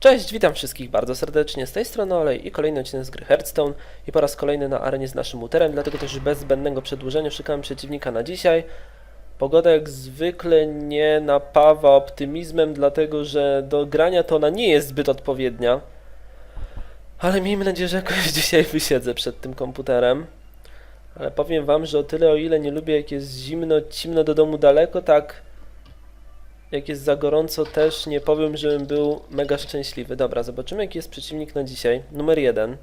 Cześć, witam wszystkich bardzo serdecznie, z tej strony Olej i kolejny odcinek z gry Hearthstone i po raz kolejny na arenie z naszym uterem, dlatego też bez zbędnego przedłużenia szukałem przeciwnika na dzisiaj. Pogoda jak zwykle nie napawa optymizmem, dlatego że do grania to ona nie jest zbyt odpowiednia. Ale miejmy nadzieję, że jakoś dzisiaj wysiedzę przed tym komputerem. Ale powiem wam, że o tyle o ile nie lubię jak jest zimno, cimno do domu daleko, tak jak jest za gorąco też nie powiem, żebym był mega szczęśliwy. Dobra, zobaczymy jaki jest przeciwnik na dzisiaj. Numer jeden.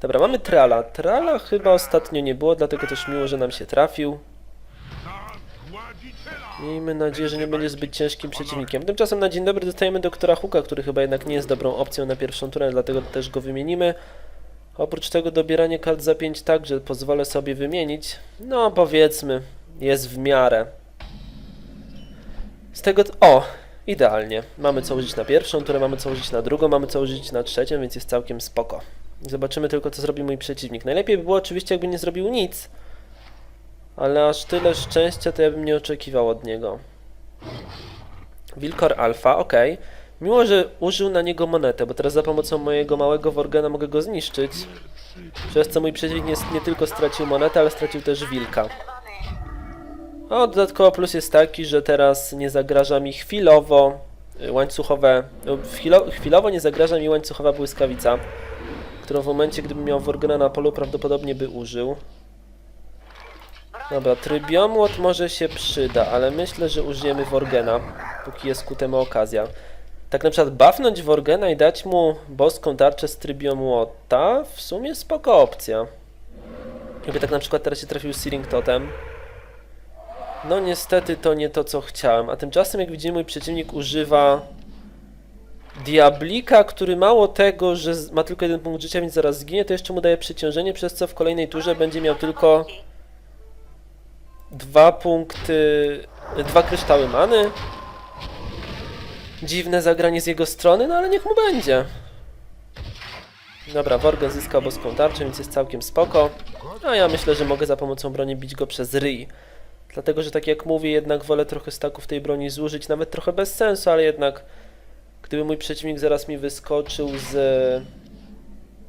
Dobra, mamy Trala. Trala chyba ostatnio nie było, dlatego też miło, że nam się trafił. Miejmy nadzieję, że nie będzie zbyt ciężkim przeciwnikiem. Tymczasem na dzień dobry dostajemy doktora Huka, który chyba jednak nie jest dobrą opcją na pierwszą turę, dlatego też go wymienimy. Oprócz tego dobieranie kart za 5 także pozwolę sobie wymienić. No powiedzmy, jest w miarę. Z tego. O! Idealnie. Mamy co użyć na pierwszą turę, mamy co użyć na drugą, mamy co użyć na trzecią, więc jest całkiem spoko. Zobaczymy tylko, co zrobi mój przeciwnik. Najlepiej by było oczywiście, jakby nie zrobił nic. Ale aż tyle szczęścia to ja bym nie oczekiwał od niego. Wilkor Alpha, ok. Miło, że użył na niego monetę, bo teraz za pomocą mojego małego Worgena mogę go zniszczyć. Przez co mój przeciwnik nie, nie tylko stracił monetę, ale stracił też wilka. O, dodatkowo plus jest taki, że teraz nie zagraża mi chwilowo y, łańcuchowe. y, Chwilo, chwilowo nie zagraża mi łańcuchowa błyskawica, którą w momencie, gdybym miał Worgena na polu, prawdopodobnie by użył. Dobra, trybiomłot może się przyda, ale myślę, że użyjemy Worgena, póki jest ku temu okazja. Tak na przykład buffnąć Worgena i dać mu boską tarczę z trybiomłota, w sumie spoko opcja. Jakby tak na przykład teraz się trafił Searing Totem. No niestety to nie to co chciałem, a tymczasem jak widzimy mój przeciwnik używa Diablika, który mało tego, że ma tylko jeden punkt życia, więc zaraz zginie, to jeszcze mu daje przeciążenie, przez co w kolejnej turze będzie miał tylko dwa punkty, dwa kryształy many. Dziwne zagranie z jego strony, no ale niech mu będzie. Dobra, Worgen zyskał boską tarczę, więc jest całkiem spoko. A ja myślę, że mogę za pomocą broni bić go przez ryj. Dlatego, że tak jak mówię, jednak wolę trochę staków tej broni zużyć, nawet trochę bez sensu, ale jednak gdyby mój przeciwnik zaraz mi wyskoczył z...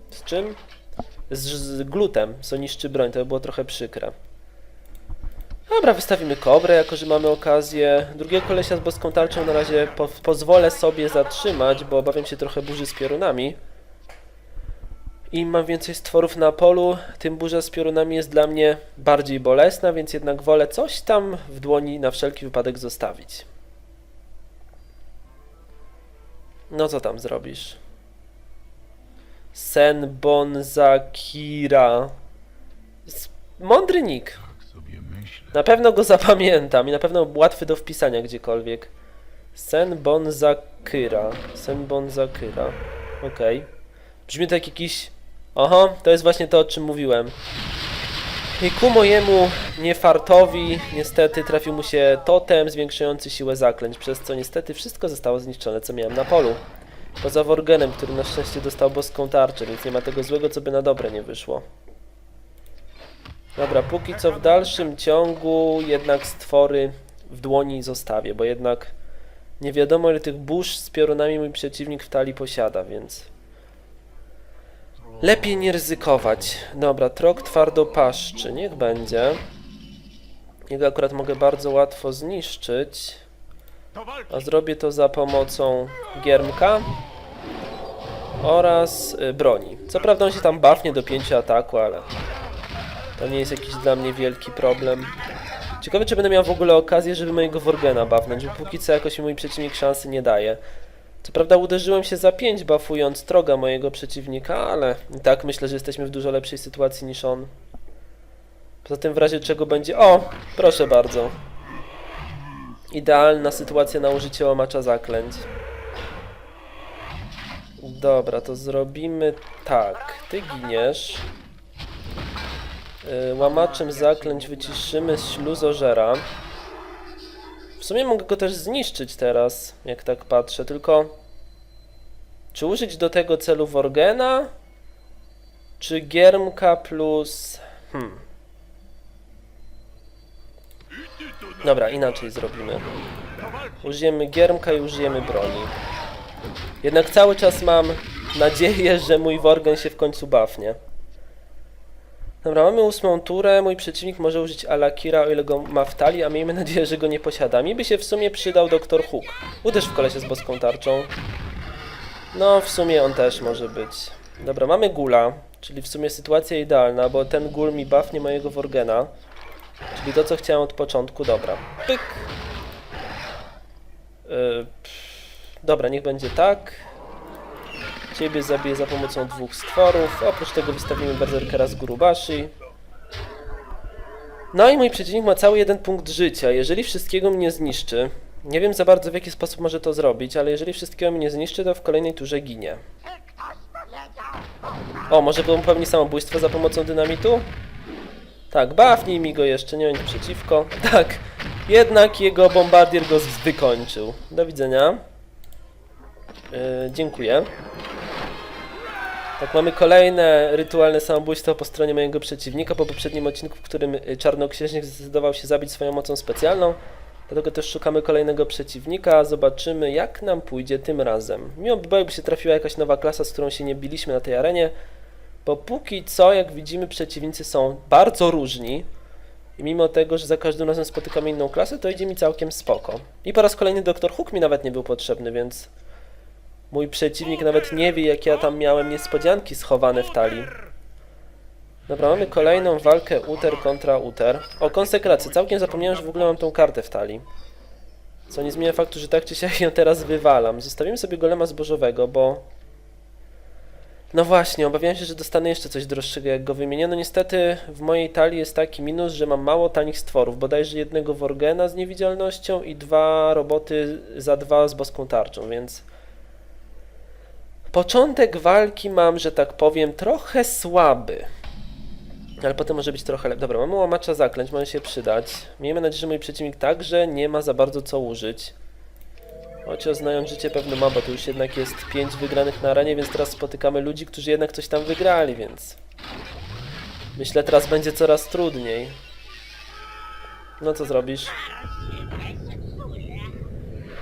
z czym? Z, z glutem, co niszczy broń, to by było trochę przykre. Dobra, wystawimy kobrę, jako że mamy okazję. Drugiego kolesia z boską tarczą na razie po, pozwolę sobie zatrzymać, bo obawiam się trochę burzy z piorunami. Im mam więcej stworów na polu, tym burza z piorunami jest dla mnie bardziej bolesna, więc jednak wolę coś tam w dłoni na wszelki wypadek zostawić. No co tam zrobisz? Sen Bonzakira. Mądry nick. Tak. Na pewno go zapamiętam i na pewno łatwy do wpisania gdziekolwiek. Sen Bonzakyra. Sen Bonzakyra. Okej. Brzmi to jak jakiś... Oho, to jest właśnie to, o czym mówiłem. I ku mojemu niefartowi niestety trafił mu się totem zwiększający siłę zaklęć, przez co niestety wszystko zostało zniszczone, co miałem na polu. Poza Worgenem, który na szczęście dostał boską tarczę, więc nie ma tego złego, co by na dobre nie wyszło. Dobra, póki co w dalszym ciągu jednak stwory w dłoni zostawię, bo jednak nie wiadomo ile tych burz z piorunami mój przeciwnik w talii posiada, więc lepiej nie ryzykować. Dobra, trok twardopaszczy, niech będzie. Jego akurat mogę bardzo łatwo zniszczyć, a zrobię to za pomocą giermka oraz y, broni. Co prawda on się tam buffnie do 5 ataku, ale to nie jest jakiś dla mnie wielki problem. Ciekawe, czy będę miał w ogóle okazję, żeby mojego Worgena buffnąć, bo póki co jakoś mój przeciwnik szansy nie daje. Co prawda uderzyłem się za 5 buffując troga mojego przeciwnika, ale i tak myślę, że jesteśmy w dużo lepszej sytuacji niż on. Poza tym w razie czego będzie... O! Proszę bardzo. Idealna sytuacja na użycie łamacza zaklęć. Dobra, to zrobimy tak. Ty giniesz. Y, Łamaczem zaklęć wyciszymy śluzożera. W sumie mogę go też zniszczyć teraz, jak tak patrzę, tylko... Czy użyć do tego celu Worgena? Czy Giermka plus... Hmm. Dobra, inaczej zrobimy. Użyjemy Giermka i użyjemy broni. Jednak cały czas mam nadzieję, że mój Worgen się w końcu bafnie. Dobra, mamy ósmą turę. Mój przeciwnik może użyć Alakira, o ile go ma w talii, a miejmy nadzieję, że go nie posiada. Mi by się w sumie przydał Dr. Hook. Uderz w kolesie z boską tarczą. No, w sumie on też może być. Dobra, mamy Gula, czyli w sumie sytuacja idealna, bo ten Gul mi buffnie mojego Worgena. Czyli to, co chciałem od początku. Dobra, pyk. Yy, dobra, niech będzie tak. Ciebie zabiję za pomocą dwóch stworów. Oprócz tego wystawimy berserkera z Gurubashi. No i mój przeciwnik ma cały jeden punkt życia. Jeżeli wszystkiego mnie zniszczy, nie wiem za bardzo w jaki sposób może to zrobić, ale jeżeli wszystkiego mnie zniszczy, to w kolejnej turze ginie. O, może popełni samobójstwo za pomocą dynamitu? Tak, bafnij mi go jeszcze, nie mam nic przeciwko. Tak, jednak jego bombardier go wykończył. Do widzenia. Yy, dziękuję. Tak, mamy kolejne rytualne samobójstwo po stronie mojego przeciwnika po poprzednim odcinku, w którym y, czarnoksiężnik zdecydował się zabić swoją mocą specjalną. Dlatego też szukamy kolejnego przeciwnika, zobaczymy jak nam pójdzie tym razem. Miło by się trafiła jakaś nowa klasa, z którą się nie biliśmy na tej arenie, bo póki co, jak widzimy, przeciwnicy są bardzo różni. I mimo tego, że za każdym razem spotykamy inną klasę, to idzie mi całkiem spoko. I po raz kolejny Dr. Hook mi nawet nie był potrzebny, więc mój przeciwnik nawet nie wie, jak ja tam miałem niespodzianki schowane w talii. Dobra, mamy kolejną walkę Uter kontra Uter. O, konsekrację. Całkiem zapomniałem, że w ogóle mam tą kartę w talii. Co nie zmienia faktu, że tak czy siak ją teraz wywalam. Zostawimy sobie golema zbożowego, bo... No właśnie, obawiałem się, że dostanę jeszcze coś droższego, jak go wymienię. No niestety w mojej talii jest taki minus, że mam mało tanich stworów. Bodajże jednego Worgena z niewidzialnością i dwa roboty za dwa z boską tarczą, więc... Początek walki mam, że tak powiem, trochę słaby. Ale potem może być trochę lepiej. Dobra, mamy łamacza zaklęć, może się przydać. Miejmy nadzieję, że mój przeciwnik także nie ma za bardzo co użyć. Chociaż znając życie pewno ma, bo to już jednak jest 5 wygranych na arenie, więc teraz spotykamy ludzi, którzy jednak coś tam wygrali, więc... Myślę, teraz będzie coraz trudniej. No co zrobisz?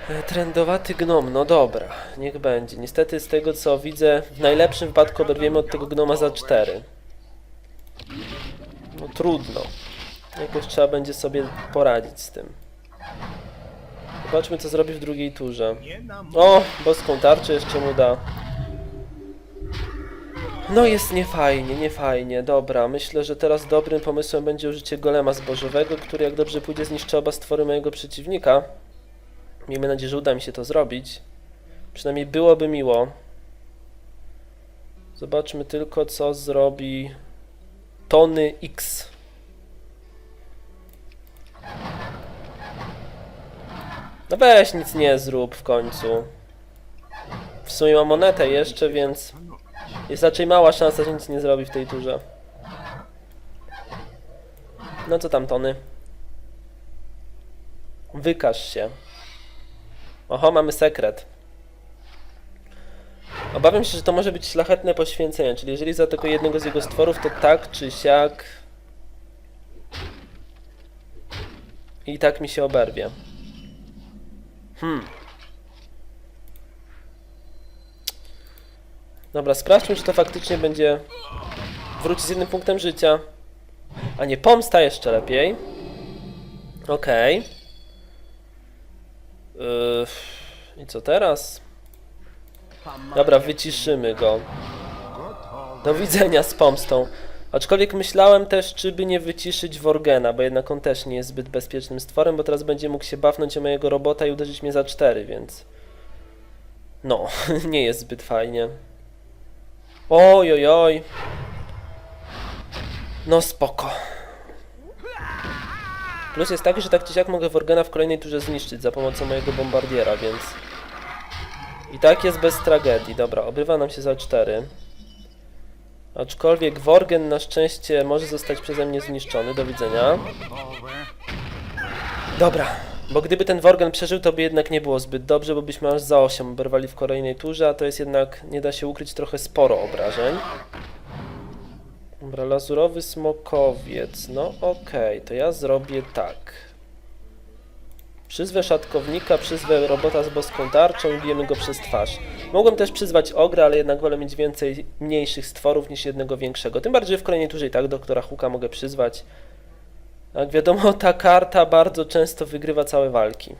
E, Trendowaty gnom, no dobra, niech będzie. Niestety z tego co widzę, w najlepszym wypadku oberwiemy od tego gnoma za 4. No trudno. Jakoś trzeba będzie sobie poradzić z tym. Zobaczmy co zrobi w drugiej turze. O, boską tarczę jeszcze mu da. No jest niefajnie, niefajnie. Dobra, myślę, że teraz dobrym pomysłem będzie użycie golema zbożowego, który jak dobrze pójdzie zniszczy oba stwory mojego przeciwnika. Miejmy nadzieję, że uda mi się to zrobić. Przynajmniej byłoby miło. Zobaczmy tylko, co zrobi Tony X. No weź, nic nie zrób w końcu. W sumie mam monetę jeszcze, więc jest raczej mała szansa, że nic nie zrobi w tej turze. No co tam, Tony? Wykaż się. Oho, mamy sekret. Obawiam się, że to może być szlachetne poświęcenie, czyli jeżeli zaatakuje jednego z jego stworów, to tak czy siak... I tak mi się oberwie. Hmm. Dobra, sprawdźmy, czy to faktycznie będzie wrócić z jednym punktem życia. A nie, pomsta jeszcze lepiej. Okej. Yy, I co teraz? Dobra, wyciszymy go. Do widzenia z pomstą. Aczkolwiek myślałem też, czy by nie wyciszyć Worgena, bo jednak on też nie jest zbyt bezpiecznym stworem, bo teraz będzie mógł się bafnąć o mojego robota i uderzyć mnie za 4, więc... No, nie jest zbyt fajnie. Oj, oj, oj. No spoko. Plus jest taki, że tak czy siak mogę Worgena w kolejnej turze zniszczyć za pomocą mojego bombardiera, więc... I tak jest bez tragedii. Dobra, obrywa nam się za 4. Aczkolwiek Worgen na szczęście może zostać przeze mnie zniszczony. Do widzenia. Dobra, bo gdyby ten Worgen przeżył, to by jednak nie było zbyt dobrze, bo byśmy aż za 8 oberwali w kolejnej turze, a to jest jednak, nie da się ukryć, trochę sporo obrażeń. Dobra, lazurowy smokowiec. No okej, to ja zrobię tak. Przyzwę szatkownika, przyzwę robota z boską tarczą i bijemy go przez twarz. Mogłem też przyzwać ogra, ale jednak wolę mieć więcej mniejszych stworów niż jednego większego. Tym bardziej w kolejnej turze i tak doktora Huka mogę przyzwać. Jak wiadomo, ta karta bardzo często wygrywa całe walki.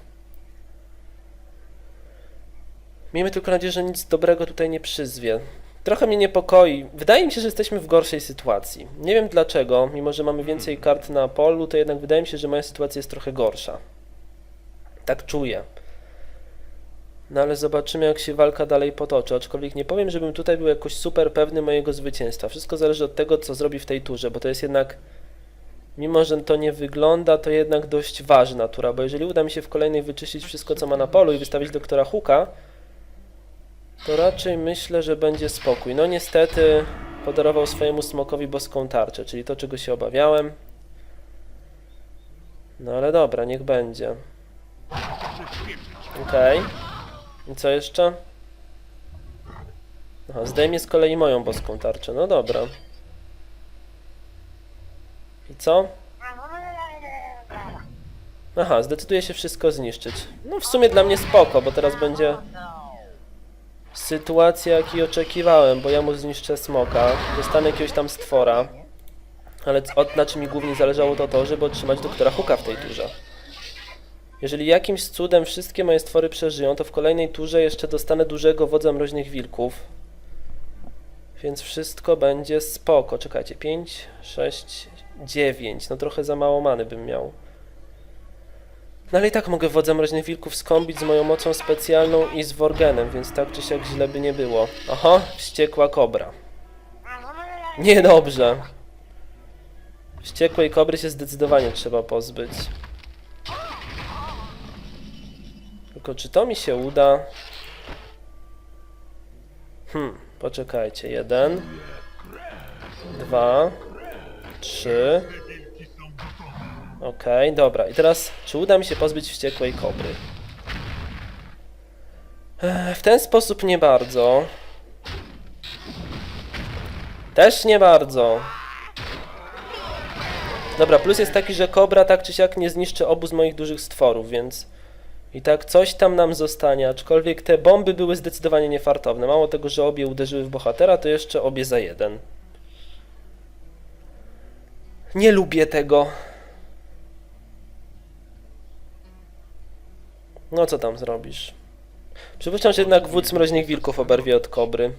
Miejmy tylko nadzieję, że nic dobrego tutaj nie przyzwie. Trochę mnie niepokoi. Wydaje mi się, że jesteśmy w gorszej sytuacji. Nie wiem dlaczego, mimo że mamy więcej kart na polu, to jednak wydaje mi się, że moja sytuacja jest trochę gorsza. Tak czuję. No ale zobaczymy, jak się walka dalej potoczy. Aczkolwiek nie powiem, żebym tutaj był jakoś super pewny mojego zwycięstwa. Wszystko zależy od tego, co zrobi w tej turze, bo to jest jednak. Mimo, że to nie wygląda, to jednak dość ważna tura, bo jeżeli uda mi się w kolejnej wyczyścić wszystko, co ma na polu i wystawić doktora Huka, to raczej myślę, że będzie spokój. No niestety podarował swojemu smokowi boską tarczę, czyli to, czego się obawiałem. No ale dobra, niech będzie. Okej. I co jeszcze? Aha, zdejmie z kolei moją boską tarczę. No dobra. I co? Aha, zdecyduje się wszystko zniszczyć. No w sumie dla mnie spoko, bo teraz będzie sytuacja, jakiej oczekiwałem, bo ja mu zniszczę smoka, dostanę jakiegoś tam stwora, ale od, na czym mi głównie zależało to to, żeby otrzymać doktora Huka w tej turze. Jeżeli jakimś cudem wszystkie moje stwory przeżyją, to w kolejnej turze jeszcze dostanę dużego wodza mroźnych wilków. Więc wszystko będzie spoko. Czekajcie, 5, 6, 9. No trochę za mało many bym miał. No ale i tak mogę wodza mroźnych wilków skombić z moją mocą specjalną i z Worgenem, więc tak czy siak źle by nie było. Aha, wściekła kobra. Niedobrze. Wściekłej kobry się zdecydowanie trzeba pozbyć. Tylko czy to mi się uda? Hmm, poczekajcie. Jeden, dwa, trzy. Okej, dobra. I teraz, czy uda mi się pozbyć wściekłej kobry? Ech, W ten sposób nie bardzo. Też nie bardzo. Dobra, plus jest taki, że kobra tak czy siak nie zniszczy obu z moich dużych stworów, więc i tak coś tam nam zostanie, aczkolwiek te bomby były zdecydowanie niefartowne. Mało tego, że obie uderzyły w bohatera, to jeszcze obie za jeden. Nie lubię tego. No co tam zrobisz? Przypuszczam, że jednak wódz mroźnych wilków oberwie od kobry.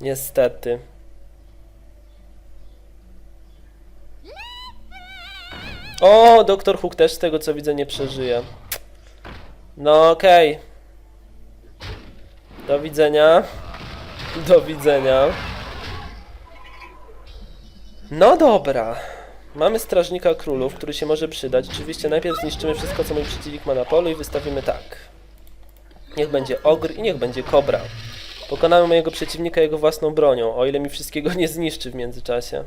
Niestety. O, doktor Hook też z tego co widzę nie przeżyje. No okej. Do widzenia. Do widzenia. No dobra. Mamy strażnika królów, który się może przydać. Oczywiście najpierw zniszczymy wszystko, co mój przeciwnik ma na polu i wystawimy tak. Niech będzie ogr i niech będzie kobra. Pokonamy mojego przeciwnika jego własną bronią, o ile mi wszystkiego nie zniszczy w międzyczasie.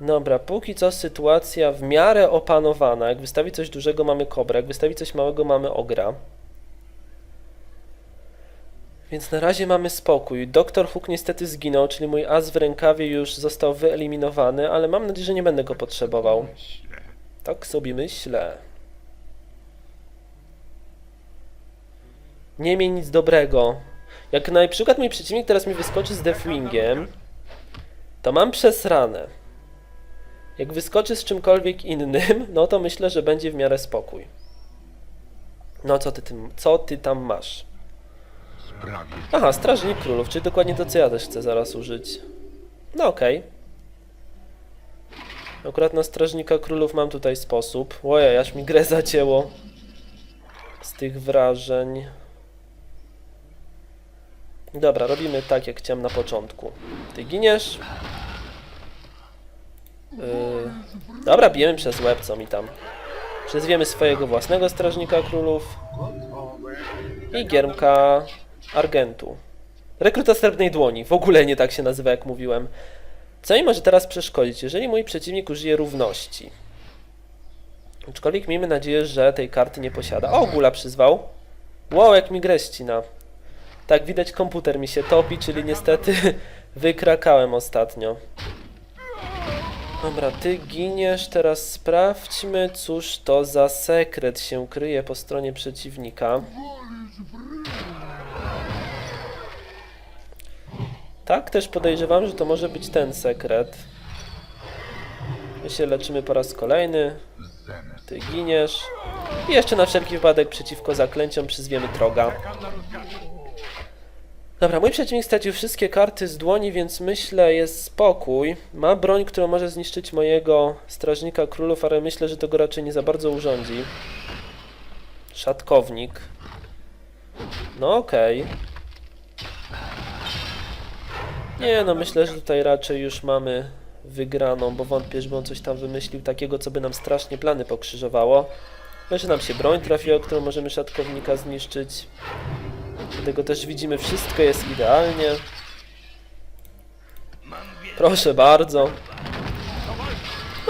Dobra, póki co sytuacja w miarę opanowana. Jak wystawi coś dużego mamy kobrę, jak wystawi coś małego mamy ogra. Więc na razie mamy spokój. Doktor Hook niestety zginął, czyli mój as w rękawie już został wyeliminowany, ale mam nadzieję, że nie będę go potrzebował. Tak sobie myślę. Nie miej nic dobrego. Jak na przykład mój przeciwnik teraz mi wyskoczy z Deathwingiem, to mam przesrane. Jak wyskoczy z czymkolwiek innym, no to myślę, że będzie w miarę spokój. No co ty, tym, co ty tam masz? Sprawie Aha, Strażnik Królów, czyli dokładnie to, co ja też chcę zaraz użyć. No okej. Akurat na Strażnika Królów mam tutaj sposób. Ojej, aż mi grę zacięło. Z tych wrażeń. Dobra, robimy tak, jak chciałem na początku. Ty giniesz. Yy... Dobra, bijemy przez łeb, co mi tam. Przyzwiemy swojego własnego Strażnika Królów. I giermka Argentu. Rekruta Srebrnej Dłoni. W ogóle nie tak się nazywa, jak mówiłem. Co mi może teraz przeszkodzić, jeżeli mój przeciwnik użyje równości? Aczkolwiek miejmy nadzieję, że tej karty nie posiada. O, Gula przyzwał. Wow, jak mi grę ścina. Tak, widać komputer mi się topi, czyli niestety wykrakałem ostatnio. Dobra, ty giniesz, teraz sprawdźmy, cóż to za sekret się kryje po stronie przeciwnika. Tak, też podejrzewam, że to może być ten sekret. My się leczymy po raz kolejny. Ty giniesz. I jeszcze na wszelki wypadek przeciwko zaklęciom przyzwiemy Troga. Dobra, mój przeciwnik stracił wszystkie karty z dłoni, więc myślę jest spokój. Ma broń, którą może zniszczyć mojego strażnika królów, ale myślę, że to go raczej nie za bardzo urządzi. Szatkownik. No okej. Nie, no myślę, że tutaj raczej już mamy wygraną, bo wątpię, żeby on coś tam wymyślił takiego, co by nam strasznie plany pokrzyżowało. Że nam się broń trafiła, którą możemy szatkownika zniszczyć. Dlatego też widzimy, wszystko jest idealnie. Proszę bardzo.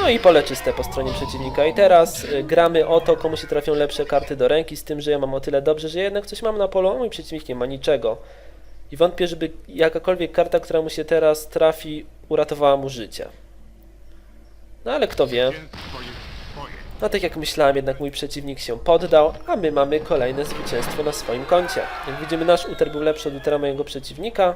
No i pole czyste po stronie przeciwnika. I teraz y, gramy o to, komu się trafią lepsze karty do ręki, z tym, że ja mam o tyle dobrze, że jednak coś mam na polu, a mój przeciwnik nie ma niczego. I wątpię, żeby jakakolwiek karta, która mu się teraz trafi, uratowała mu życie. No ale kto wie. No tak jak myślałem, jednak mój przeciwnik się poddał, a my mamy kolejne zwycięstwo na swoim koncie. Jak widzimy, nasz Uter był lepszy od Utera mojego przeciwnika,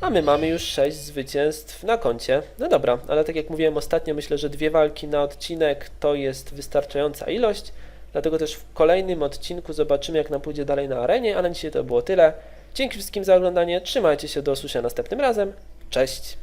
a my mamy już 6 zwycięstw na koncie. No dobra, ale tak jak mówiłem ostatnio, myślę, że dwie walki na odcinek to jest wystarczająca ilość, dlatego też w kolejnym odcinku zobaczymy, jak nam pójdzie dalej na arenie, a na dzisiaj to było tyle. Dzięki wszystkim za oglądanie, trzymajcie się, do usłyszenia następnym razem, cześć!